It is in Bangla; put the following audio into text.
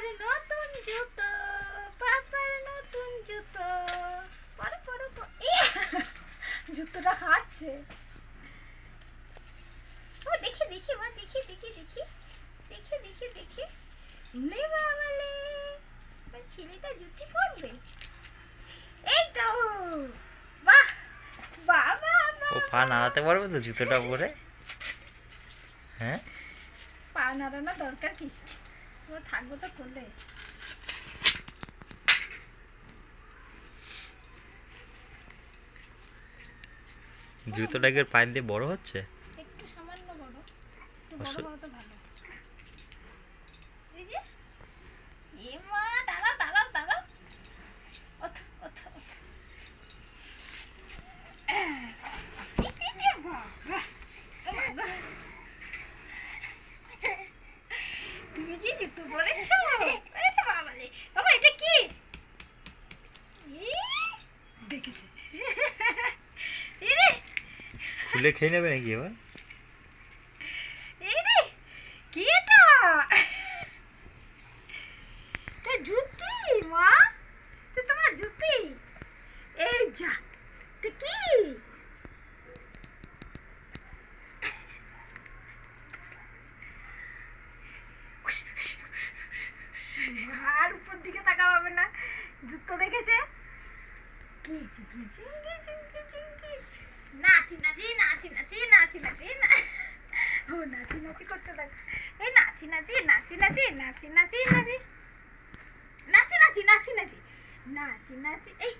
পাপার নতুন জুতো পাপার নতুন জুতো পরো পরো। জুতোটা খাচ্ছে। ও দেখি দেখি মা দেখি দেখি দেখি। দেখি দেখি দেখি। লে বাবালে আমার ছেলেটা জুতি পরবে? এই তো। বাহ বাহ ও পা নাড়াতে পারবে তো জুতোটা পরে? হ্যাঁ? পা নাড়ানোর দরকার কি? থাকব তো করলে জুতোটা কি পায়ের দিয়ে বড় হচ্ছে? একটু সামান্য বড় একটু বড় অবশ্য- তো ভালো এই যে এ মা দাঁড়াও দাঁড়াও দাঁড়াও ওঠ ওঠ ওঠ। এই, এই, এই, বাবা, ও বাবা। তুমি কি জিতু বলেছ এটা বাবালে বাবা, এটা কি? দেখেছি। খুলে খেয়ে নেবে নাকি এবার এই রে কি এটা এটা জুতি মা তো তোমার জুতি এই যা তো কি আর উপর দিকে তাকা পাবে না জুতো দেখেছে কি চিঙ্কি চিঙ্কি চিঙ্কি চিঙ্কি নাচি নাচি নাচি নাচি নাচি নাচি ও নাচি নাচি করছে দেখ এই নাচি নাচি নাচি নাচি নাচি নাচি নাচি নাচি নাচি নাচি নাচি নাচি নাচি এই